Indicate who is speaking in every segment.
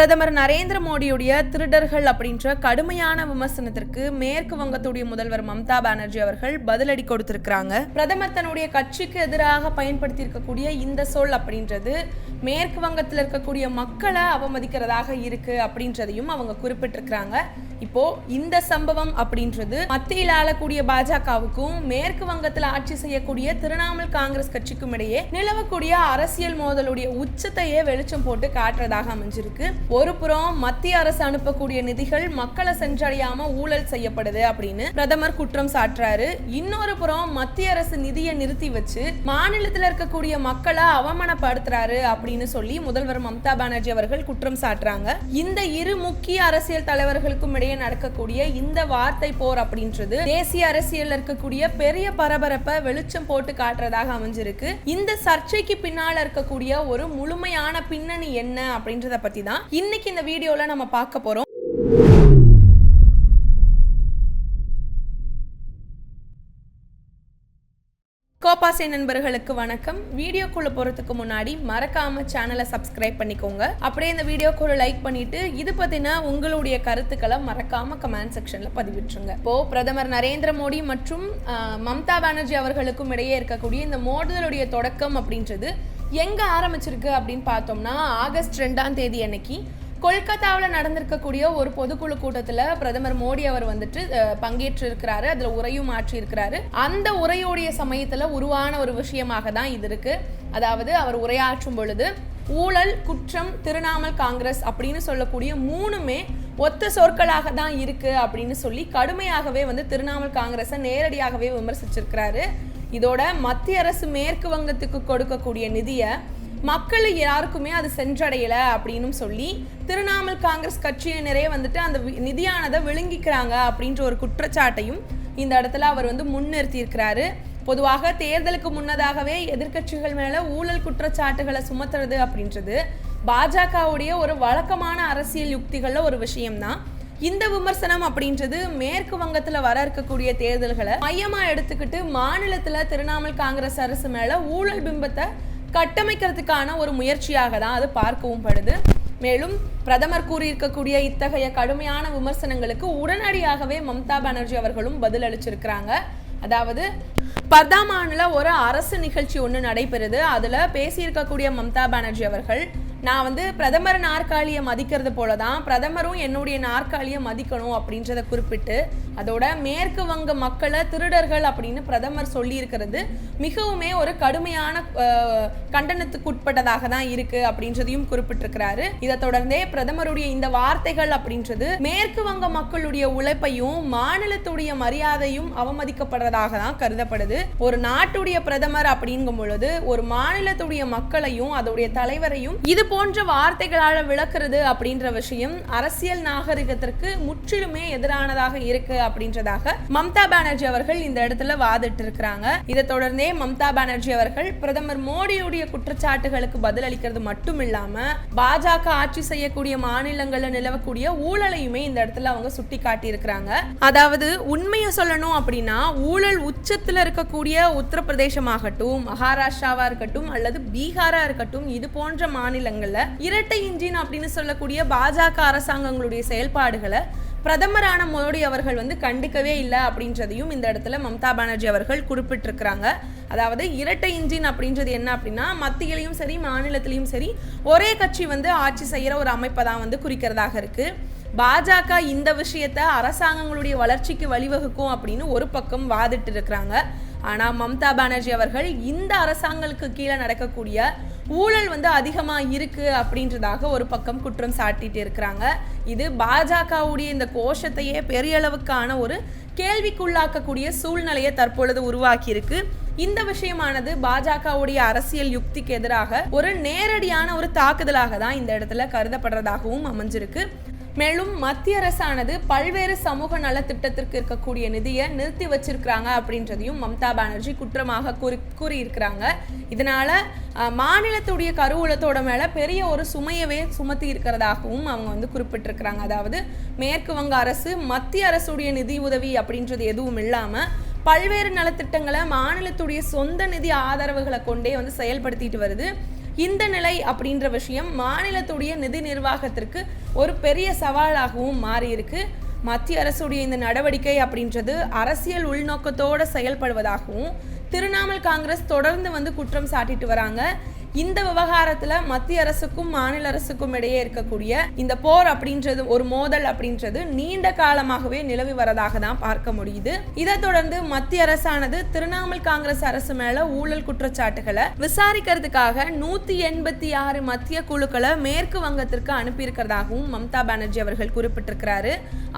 Speaker 1: பிரதமர் நரேந்திர மோடியுடைய திருடர்கள் அப்படின்ற கடுமையான விமர்சனத்திற்கு மேற்கு வங்கத்துடைய முதல்வர் மம்தா பானர்ஜி அவர்கள் பதிலடி கொடுத்திருக்கிறாங்க. பிரதமர் தன்னுடைய கட்சிக்கு எதிராக பயன்படுத்தி இருக்கக்கூடிய இந்த சொல் அப்படின்றது மேற்கு வங்கத்தில் இருக்கக்கூடிய மக்களை அவமதிக்கிறதாக இருக்கு அப்படின்றதையும் அவங்க குறிப்பிட்டிருக்கிறாங்க. இப்போ இந்த சம்பவம் அப்படின்றது மத்தியில் ஆளக்கூடிய பாஜகவுக்கும் மேற்கு வங்கத்தில் ஆட்சி செய்யக்கூடிய திரிணாமுல் காங்கிரஸ் கட்சிக்கும் இடையே நிலவக்கூடிய அரசியல் மோதலுடைய உச்சத்தையே வெளிச்சம் போட்டு காட்டுறதாக அமைஞ்சிருக்கு. ஒரு புறம் மத்திய அரசு அனுப்பக்கூடிய நிதிகள் மக்களை சென்றடையாம ஊழல் செய்யப்படுது அப்படின்னு பிரதமர் குற்றம் சாட்டுறாரு. இன்னொரு புறம் மத்திய அரசு நிதியை நிறுத்தி வச்சு மாநிலத்தில் இருக்கக்கூடிய மக்களை அவமானப்படுத்துறாரு அப்படின்னு சொல்லி முதல்வர் மம்தா பானர்ஜி அவர்கள் குற்றம் சாட்டுறாங்க. இந்த இரு முக்கிய அரசியல் தலைவர்களுக்கும் இடையே நடக்கக்கூடிய இந்த வார்த்தை போர் அப்படின்றது தேசிய அரசியல் இருக்கக்கூடிய பெரிய பரபரப்பை வெளிச்சம் போட்டு காட்டுறதாக அமைஞ்சிருக்கு. இந்த சர்ச்சைக்கு பின்னால் இருக்கக்கூடிய ஒரு முழுமையான பின்னணி என்ன அப்படின்றத பத்தி தான் இன்னைக்கு இந்த வீடியோல நம்ம பார்க்க போறோம். கோபாசை நண்பர்களுக்கு வணக்கம். வீடியோக்குள்ள போறதுக்கு முன்னாடி மறக்காம சேனலை சப்ஸ்கிரைப் பண்ணிக்கோங்க. அப்படியே இந்த வீடியோக்குள்ள லைக் பண்ணிட்டு இது பற்றின உங்களுடைய கருத்துக்களை மறக்காம கமெண்ட் செக்ஷன்ல பதிவிட்டுருங்க. இப்போ பிரதமர் நரேந்திர மோடி மற்றும் மம்தா பானர்ஜி அவர்களுக்கும் இடையே இருக்கக்கூடிய இந்த மோதலுடைய தொடக்கம் அப்படின்றது எங்க ஆரம்பிச்சிருக்கு அப்படின்னு பார்த்தோம்னா ஆகஸ்ட் ரெண்டாம் தேதி அன்னைக்கு கொல்கத்தாவில் நடந்திருக்கக்கூடிய ஒரு பொதுக்குழு கூட்டத்தில் பிரதமர் மோடி அவர் வந்துட்டு பங்கேற்று இருக்கிறாரு அதில் உரையும் ஆற்றி இருக்கிறாரு அந்த உரையோடைய சமயத்தில் உருவான ஒரு விஷயமாக தான் இது இருக்கு. அதாவது அவர் உரையாற்றும் பொழுது ஊழல் குற்றம் திரிணாமல் காங்கிரஸ் அப்படின்னு சொல்லக்கூடிய மூணுமே ஒத்த சொற்களாக தான் இருக்கு அப்படின்னு சொல்லி கடுமையாகவே வந்து திருணாமல் காங்கிரஸை நேரடியாகவே விமர்சிச்சிருக்கிறாரு. இதோட மத்திய அரசு மேற்கு வங்கத்துக்கு கொடுக்கக்கூடிய நிதியை மக்கள் யாருக்குமே அது சென்றடையல அப்படின்னு சொல்லி திரிணாமுல் காங்கிரஸ் கட்சியினரே வந்துட்டு அந்த நிதியானதை விழுங்கிக்கிறாங்க அப்படின்ற ஒரு குற்றச்சாட்டையும் இந்த இடத்துல அவர் வந்து முன்னிறுத்தி இருக்கிறாரு பொதுவாக தேர்தலுக்கு முன்னதாகவே எதிர்க்கட்சிகள் மேல ஊழல் குற்றச்சாட்டுகளை சுமத்துறது அப்படின்றது பாஜகவுடைய ஒரு வழக்கமான அரசியல் யுக்திகள்ல ஒரு விஷயம்தான். இந்த விமர்சனம் அப்படின்றது மேற்கு வங்கத்துல வர இருக்கக்கூடிய தேர்தல்களை மையமா எடுத்துக்கிட்டு மாநிலத்துல திரிணாமுல் காங்கிரஸ் அரசு மேல ஊழல் பிம்பத்தை கட்டமைக்கிறதுக்கான ஒரு முயற்சியாக தான் அது பார்க்கவும் படுது. மேலும் பிரதமர் கூறியிருக்கக்கூடிய இத்தகைய கடுமையான விமர்சனங்களுக்கு உடனடியாகவே மம்தா பானர்ஜி அவர்களும் பதில் அளிச்சிருக்கிறாங்க. அதாவது பர்தாமானில் ஒரு அரசு நிகழ்ச்சி ஒன்று நடைபெறுது. அதில் பேசியிருக்கக்கூடிய மம்தா பானர்ஜி அவர்கள் நான் வந்து பிரதமர் நாற்காலியை மதிக்கிறது போல தான் பிரதமரும் என்னுடைய நாற்காலியை மதிக்கணும் அப்படின்றத குறிப்பிட்டு அதோட மேற்கு வங்க மக்களை திருடர்கள் அப்படின்னு பிரதமர் சொல்லியிருக்கிறது மிகவுமே ஒரு கடுமையான கண்டனத்துக்குட்பட்டதாக கண்டனத்துக்கு உட்பட்டதாக தான் இருக்கு அப்படின்றதையும் குறிப்பிட்டிருக்கிறாரு. இதை தொடர்ந்தே பிரதமருடைய இந்த வார்த்தைகள் அப்படின்றது மேற்கு வங்க மக்களுடைய உழைப்பையும் மாநிலத்துடைய மரியாதையும் அவமதிக்கப்படுறதாக தான் கருதப்படுது. ஒரு நாட்டுடைய பிரதமர் அப்படிங்கும் பொழுது ஒரு மாநிலத்துடைய மக்களையும் அதோடைய தலைவரையும் இது போன்ற வார்த்தைகளால் விளக்குறது அப்படின்ற விஷயம் அரசியல் நாகரிகத்திற்கு முற்றிலுமே எதிரானதாக இருக்கு அப்படின்றதாக மம்தா பானர்ஜி அவர்கள் இந்த இடத்துல வாதிட்டு இருக்கிறாங்க இதை தொடர்ந்தே மம்தா பானர்ஜி அவர்கள் பிரதமர் மோடியுடைய குற்றச்சாட்டுகளுக்கு பதிலளிக்கிறது மட்டும் இல்லாம பாஜக ஆட்சி செய்யக்கூடிய மாநிலங்கள்ல நிலவக்கூடிய ஊழலையுமே இந்த இடத்துல அவங்க சுட்டி காட்டி இருக்கிறாங்க அதாவது உண்மையை சொல்லணும் அப்படின்னா ஊழல் உச்சத்துல இருக்கக்கூடிய உத்தரப்பிரதேசமாகட்டும் மகாராஷ்டிராவா இருக்கட்டும் அல்லது பீகாரா இருக்கட்டும் இது போன்ற மாநிலங்கள்ல இரட்டை இன்ஜின் அப்படின்னு சொல்லக்கூடிய பாஜக அரசாங்கங்களுடைய செயல்பாடுகளை பிரதமரான மோடி அவர்கள் வந்து கண்டுக்கவே இல்லை அப்படின்றதையும் இந்த இடத்துல மம்தா பானர்ஜி அவர்கள் குறிப்பிட்டிருக்கிறாங்க. அதாவது இரட்டை இன்ஜின் அப்படின்றது என்ன அப்படின்னா மத்தியிலையும் சரி மாநிலத்திலையும் சரி ஒரே கட்சி வந்து ஆட்சி செய்கிற ஒரு அமைப்பை தான் வந்து குறிக்கிறதாக இருக்கு. பாஜக இந்த விஷயத்த அரசாங்கங்களுடைய வளர்ச்சிக்கு வழிவகுக்கும் அப்படின்னு ஒரு பக்கம் வாதிட்டு இருக்கிறாங்க ஆனா மம்தா பானர்ஜி அவர்கள் இந்த அரசாங்கங்களுக்கு கீழே நடக்கக்கூடிய ஊழல் வந்து அதிகமாக இருக்குது அப்படின்றதாக ஒரு பக்கம் குற்றம் சாட்டிட்டு இருக்கிறாங்க. இது பாஜகவுடைய இந்த கோஷத்தையே பெரிய அளவுக்கான ஒரு கேள்விக்குள்ளாக்கக்கூடிய சூழ்நிலையை தற்பொழுது உருவாக்கியிருக்கு. இந்த விஷயமானது பாஜகவுடைய அரசியல் யுக்திக்கு எதிராக ஒரு நேரடியான ஒரு தாக்குதலாக தான் இந்த இடத்துல கருதப்படுறதாகவும் அமைஞ்சிருக்கு. மேலும் மத்திய அரசானது பல்வேறு சமூக நலத்திட்டத்திற்கு இருக்கக்கூடிய நிதியை நிறுத்தி வச்சிருக்கிறாங்க அப்படின்றதையும் மம்தா பானர்ஜி குற்றமாக கூறி கூறியிருக்கிறாங்க. இதனால மாநிலத்துடைய கருவூலத்தோட மேல பெரிய ஒரு சுமையவே சுமத்தி இருக்கிறதாகவும் அவங்க வந்து குறிப்பிட்டிருக்கிறாங்க. அதாவது மேற்கு வங்க அரசு மத்திய அரசுடைய நிதி உதவி அப்படின்றது எதுவும் இல்லாம பல்வேறு நலத்திட்டங்களை மாநிலத்துடைய சொந்த நிதி ஆதரவுகளை கொண்டே வந்து செயல்படுத்திட்டு வருது. இந்த நிலை அப்படின்ற விஷயம் மாநிலத்துடைய நிதி நிர்வாகத்திற்கு ஒரு பெரிய சவாலாகவும் மாறி இருக்கு மத்திய அரசுடைய இந்த நடவடிக்கை அப்படின்றது அரசியல் உள்நோக்கத்தோடு செயல்படுவதாகவும் திரிணாமுல் காங்கிரஸ் தொடர்ந்து வந்து குற்றம் சாட்டிட்டு வராங்க. இந்த விவகாரத்துல மத்திய அரசுக்கும் மாநில அரசுக்கும் இடையே இருக்கக்கூடிய இந்த போர் அப்படின்றது ஒரு மோதல் அப்படின்றது நீண்ட காலமாகவே நிலவி வரதாக தான் பார்க்க முடியுது. இதை தொடர்ந்து மத்திய அரசானது திரிணாமுல் காங்கிரஸ் அரசு மேல ஊழல் குற்றச்சாட்டுகளை விசாரிக்கிறதுக்காக நூத்தி எண்பத்தி ஆறு மத்திய குழுக்களை மேற்கு வங்கத்திற்கு அனுப்பியிருக்கிறதாகவும் மம்தா பானர்ஜி அவர்கள் குறிப்பிட்டிருக்கிறாரு.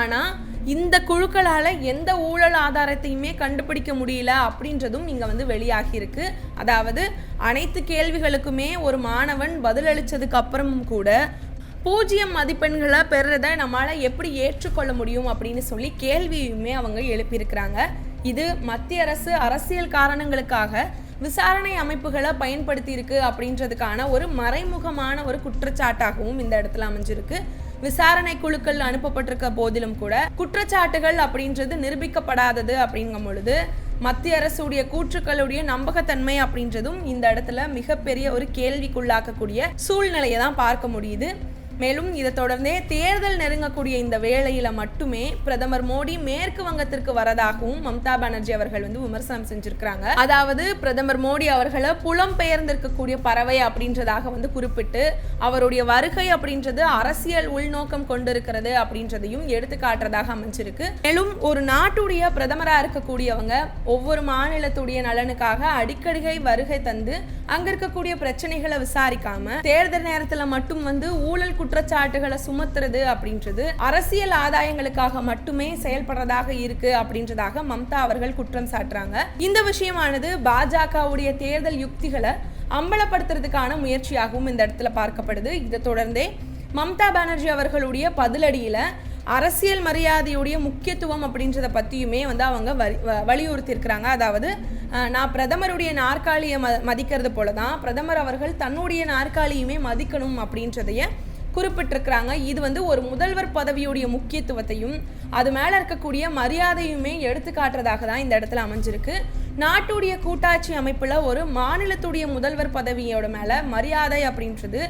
Speaker 1: ஆனா இந்த குழுக்களால் எந்த ஊழல் ஆதாரத்தையுமே கண்டுபிடிக்க முடியல அப்படின்றதும் இங்கே வந்து வெளியாகியிருக்கு. அதாவது அனைத்து கேள்விகளுக்குமே ஒரு மாணவன் பதிலளித்ததுக்கு அப்புறமும் கூட பூஜ்ஜியம் மதிப்பெண்களை பெறுறதை நம்மளால் எப்படி ஏற்றுக்கொள்ள முடியும் அப்படின்னு சொல்லி கேள்வியுமே அவங்க எழுப்பியிருக்கிறாங்க. இது மத்திய அரசு அரசியல் காரணங்களுக்காக விசாரணை அமைப்புகளை பயன்படுத்தியிருக்கு அப்படின்றதுக்கான ஒரு மறைமுகமான ஒரு குற்றச்சாட்டாகவும் இந்த இடத்துல அமைஞ்சிருக்கு. விசாரணை குழுக்கள் அனுப்பப்பட்டிருக்க போதிலும் கூட குற்றச்சாட்டுகள் அப்படின்றது நிரூபிக்கப்படாதது அப்படிங்கும் பொழுது மத்திய அரசுடைய கூற்றுக்களுடைய நம்பகத்தன்மை அப்படின்றதும் இந்த இடத்துல மிகப்பெரிய ஒரு கேள்விக்குள்ளாக்கக்கூடிய சூழ்நிலையை தான் பார்க்க முடியுது. மேலும் இதை தொடர்ந்தே தேர்தல் நெருங்கக்கூடிய இந்த வேளையில மட்டுமே பிரதமர் மோடி மேற்கு வங்கத்திற்கு வரதாகவும் மம்தா பானர்ஜி அவர்கள் வந்து விமர்சனம் செஞ்சிருக்கிறாங்க. அதாவது பிரதமர் மோடி அவர்களை புலம் பெயர்ந்திருக்கக்கூடிய பறவை அப்படின்றதாக வந்து குறிப்பிட்டு அவருடைய வருகை அப்படின்றது அரசியல் உள்நோக்கம் கொண்டிருக்கிறது அப்படின்றதையும் எடுத்து காட்டுறதாக அமைஞ்சிருக்கு. மேலும் ஒரு நாட்டுடைய பிரதமராக இருக்கக்கூடியவங்க ஒவ்வொரு மாநிலத்துடைய நலனுக்காக அடிக்கடிகை வருகை தந்து அங்க இருக்கக்கூடிய பிரச்சனைகளை விசாரிக்காம தேர்தல் நேரத்துல மட்டும் வந்து ஊழல் குற்றச்சாட்டுகளை சுமத்துறது அப்படின்றது அரசியல் ஆதாயங்களுக்காக மட்டுமே செயல்படுறதாக இருக்கு அப்படின்றதாக மம்தா அவர்கள் குற்றம் சாட்டுறாங்க. இந்த விஷயமானது பாஜகவுடைய தேர்தல் யுக்திகளை அம்பலப்படுத்துறதுக்கான முயற்சியாகவும் இந்த இடத்துல பார்க்கப்படுது. இதை தொடர்ந்தே மம்தா பானர்ஜி அவர்களுடைய பதிலடியில அரசியல் மரியாதையுடைய முக்கியத்துவம் அப்படின்றத பற்றியுமே வந்து அவங்க வலியுறுத்தியிருக்கிறாங்க. அதாவது நான் பிரதமருடைய நாற்காலியை ம மதிக்கிறது போல தான் பிரதமர் அவர்கள் தன்னுடைய நாற்காலியுமே மதிக்கணும் அப்படின்றதைய குறிப்பிட்டிருக்கிறாங்க. இது வந்து ஒரு முதல்வர் பதவியுடைய முக்கியத்துவத்தையும் அது மேலே இருக்கக்கூடிய மரியாதையுமே எடுத்து காட்டுறதாக தான் இந்த இடத்துல அமைஞ்சிருக்கு. நாட்டுடைய கூட்டாட்சி அமைப்பில் ஒரு மாநிலத்துடைய முதல்வர் பதவியோட மேலே மரியாதை அப்படின்றது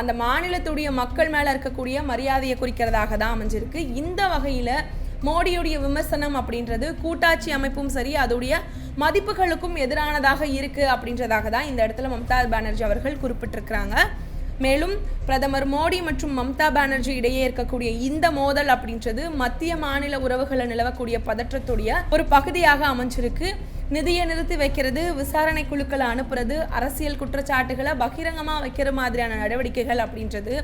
Speaker 1: அந்த மாநிலத்துடைய மக்கள் மேலே இருக்கக்கூடிய மரியாதையை குறிக்கிறதாக தான் அமைஞ்சிருக்கு. இந்த வகையில் மோடியுடைய விமர்சனம் அப்படின்றது கூட்டாட்சி அமைப்பும் சரி அதோடைய மதிப்புகளுக்கும் எதிரானதாக இருக்குது அப்படின்றதாக தான் இந்த இடத்துல மம்தா பானர்ஜி அவர்கள் குறிப்பிட்டிருக்கிறாங்க. மேலும் பிரதமர் மோடி மற்றும் மம்தா பானர்ஜி இடையே இருக்கக்கூடிய இந்த மோதல் அப்படின்றது மத்திய மாநில உறவுகளை நிலவக்கூடிய பதற்றத்துடைய ஒரு பகுதியாக அமைஞ்சிருக்கு. நிதியை நிறுத்தி வைக்கிறது விசாரணை குழுக்களை அனுப்புறது அரசியல் குற்றச்சாட்டுகளை பகிரங்கமாக வைக்கிற மாதிரியான நடவடிக்கைகள் அப்படின்றது.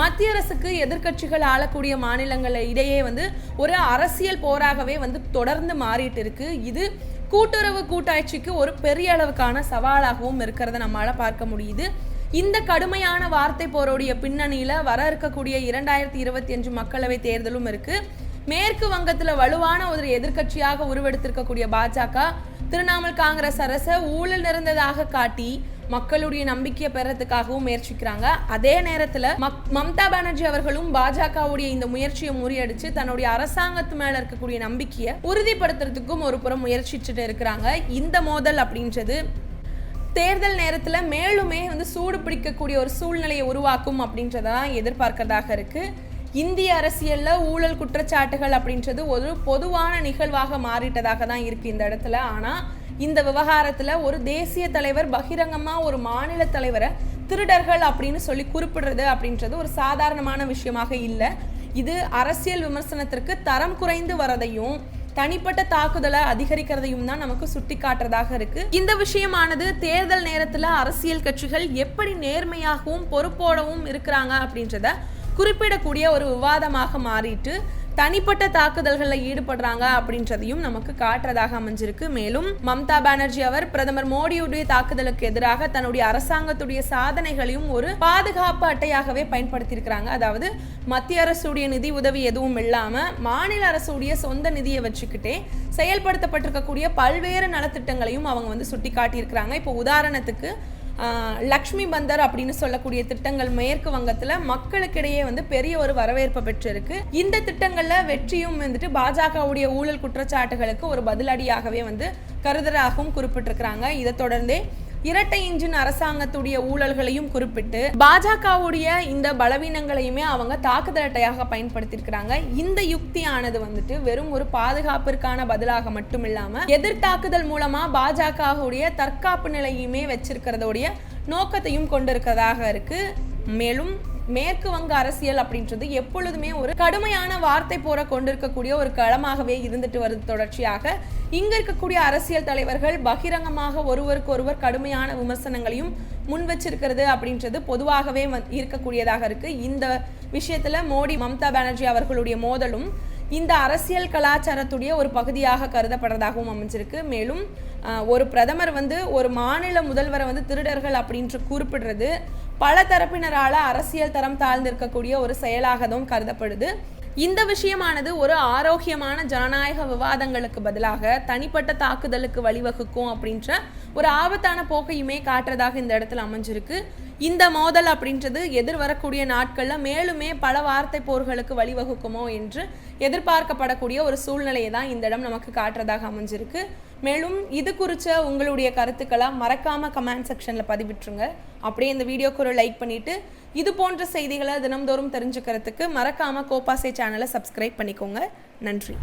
Speaker 1: மத்திய அரசுக்கு எதிர்கட்சிகள் ஆளக்கூடிய மாநிலங்கள் இடையே வந்து ஒரு அரசியல் போராகவே வந்து தொடர்ந்து மாறிட்டு இருக்கு. இது கூட்டுறவு கூட்டாட்சிக்கு ஒரு பெரிய அளவுக்கான சவாலாகவும் இருக்கிறத நம்மளால் பார்க்க முடியுது. இந்த கடுமையான வார்த்தை போரோடைய பின்னணியில் வர இருக்கக்கூடிய இரண்டாயிரத்தி இருபத்தி அஞ்சு மக்களவை தேர்தலும் இருக்கு. மேற்கு வங்கத்தில் வலுவான ஒரு எதிர்கட்சியாக உருவெடுத்திருக்கக்கூடிய பாஜக திரிணாமுல் காங்கிரஸ் அரசை ஊழல் நிறைந்ததாக காட்டி மக்களுடைய நம்பிக்கையை பெறத்துக்காகவும் முயற்சிக்கிறாங்க. அதே நேரத்தில் மம்தா பானர்ஜி அவர்களும் பாஜகவுடைய இந்த முயற்சியை முறியடிச்சு தன்னுடைய அரசாங்கத்து மேல இருக்கக்கூடிய நம்பிக்கையை உறுதிப்படுத்துறதுக்கும் ஒரு புறம் முயற்சிச்சுட்டு இருக்கிறாங்க. இந்த மோதல் அப்படின்றது தேர்தல் நேரத்தில் மேலுமே வந்து சூடு பிடிக்கக்கூடிய ஒரு சூழ்நிலையை உருவாக்கும் அப்படின்றதான் எதிர்பார்க்கறதாக இருக்குது இந்திய அரசியலில் ஊழல் குற்றச்சாட்டுகள் அப்படின்றது ஒரு பொதுவான நிகழ்வாக மாறிட்டதாக தான் இருக்குது இந்த இடத்துல. ஆனால் இந்த விவகாரத்தில் ஒரு தேசிய தலைவர் பகிரங்கமாக ஒரு மாநில தலைவரை திருடர்கள் அப்படின்னு சொல்லி குறிப்பிடுறது அப்படின்றது ஒரு சாதாரணமான விஷயமாக இல்லை. இது அரசியல் விமர்சனத்திற்கு தரம் குறைந்து வரதையும் தனிப்பட்ட தாக்குதலை அதிகரிக்கிறதையும் தான் நமக்கு சுட்டி காட்டுறதாக இருக்கு. இந்த விஷயமானது தேர்தல் நேரத்தில் அரசியல் கட்சிகள் எப்படி நேர்மையாகவும் பொறுப்போடவும் இருக்கிறாங்க அப்படின்றத குறிப்பிடக்கூடிய ஒரு விவாதமாக மாறிட்டு தனிப்பட்ட தாக்குதல்களில் ஈடுபடுறாங்க அப்படின்றதையும் நமக்கு காட்டுறதாக அமைஞ்சிருக்கு. மேலும் மம்தா பானர்ஜி அவர் பிரதமர் மோடியுடைய தாக்குதலுக்கு எதிராக தன்னுடைய அரசாங்கத்துடைய சாதனைகளையும் ஒரு பாதுகாப்பு அட்டையாகவே பயன்படுத்தியிருக்கிறாங்க. அதாவது மத்திய அரசுடைய நிதி உதவி எதுவும் இல்லாம மாநில அரசுடைய சொந்த நிதியை வச்சுக்கிட்டே செயல்படுத்தப்பட்டிருக்கக்கூடிய பல்வேறு நலத்திட்டங்களையும் அவங்க வந்து சுட்டி காட்டியிருக்கிறாங்க இப்போ உதாரணத்துக்கு லக்ஷ்மி பந்தர் அப்படின்னு சொல்லக்கூடிய திட்டங்கள் மேற்கு வங்கத்தில் மக்களுக்கிடையே வந்து பெரிய ஒரு வரவேற்பை பெற்றிருக்கு. இந்த திட்டங்களில் வெற்றியும் வந்துட்டு பாஜகவுடைய ஊழல் குற்றச்சாட்டுகளுக்கு ஒரு பதிலடியாகவே வந்து கருதராகவும் குறிப்பிட்டிருக்கிறாங்க. இதை தொடர்ந்தே இரட்டை இன்ஜின் அரசாங்கத்துடைய ஊழல்களையும் குறிப்பிட்டு பாஜகவுடைய இந்த பலவீனங்களையுமே அவங்க தாக்குதல் அட்டையாக பயன்படுத்தியிருக்கிறாங்க. இந்த யுக்தியானது வந்துட்டு வெறும் ஒரு பாதுகாப்பிற்கான பதிலாக மட்டும் இல்லாம எதிர்த்தாக்குதல் மூலமா பாஜகவுடைய தற்காப்பு நிலையுமே வச்சிருக்கிறதோடைய நோக்கத்தையும் கொண்டிருக்கிறதாக இருக்கு. மேலும் மேற்கு வங்க அரசியல் அப்படின்றது எப்பொழுதுமே ஒரு கடுமையான வார்த்தை போற கொண்டிருக்கக்கூடிய ஒரு களமாகவே இருந்துட்டு வருது தொடர்ச்சியாக. இங்க இருக்கக்கூடிய அரசியல் தலைவர்கள் பகிரங்கமாக ஒருவருக்கு ஒருவர் கடுமையான விமர்சனங்களையும் முன் வச்சிருக்கிறது அப்படின்றது பொதுவாகவே இருக்கக்கூடியதாக இருக்கு. இந்த விஷயத்துல மோடி மம்தா பானர்ஜி அவர்களுடைய மோதலும் இந்த அரசியல் கலாச்சாரத்துடைய ஒரு பகுதியாக கருதப்படுறதாகவும் அமைஞ்சிருக்கு. மேலும் ஆஹ், ஒரு பிரதமர் வந்து ஒரு மாநில முதல்வரை வந்து திருடர்கள் அப்படின்ட்டு குறிப்பிடுறது பல தரப்பினரால அரசியல் தரம் தாழ்ந்திருக்கக்கூடிய ஒரு செயலாகவும் கருதப்படுது. இந்த விஷயமானது ஒரு ஆரோக்கியமான ஜனநாயக விவாதங்களுக்கு பதிலாக தனிப்பட்ட தாக்குதலுக்கு வழிவகுக்கும் அப்படின்ற ஒரு ஆபத்தான போக்கையுமே காட்டுறதாக இந்த இடத்துல அமைஞ்சிருக்கு. இந்த மோதல் அப்படின்றது எதிர் வரக்கூடிய நாட்களில் மேலுமே பல வார்த்தை போர்களுக்கு வழிவகுக்குமோ என்று எதிர்பார்க்கப்படக்கூடிய ஒரு சூழ்நிலையை தான் இந்த இடம் நமக்கு காட்டுறதாக அமைஞ்சிருக்கு. மேலும் இது குறித்த உங்களுடைய கருத்துக்களை மறக்காமல் கமெண்ட் செக்ஷனில் பதிவிட்டுருங்க. அப்படியே இந்த வீடியோக்கு ஒரு லைக் பண்ணிட்டு இது போன்ற செய்திகளை தினம்தோறும் தெரிஞ்சுக்கிறதுக்கு மறக்காம கோபாசே சேனலை சப்ஸ்கிரைப் பண்ணிக்கோங்க. நன்றி.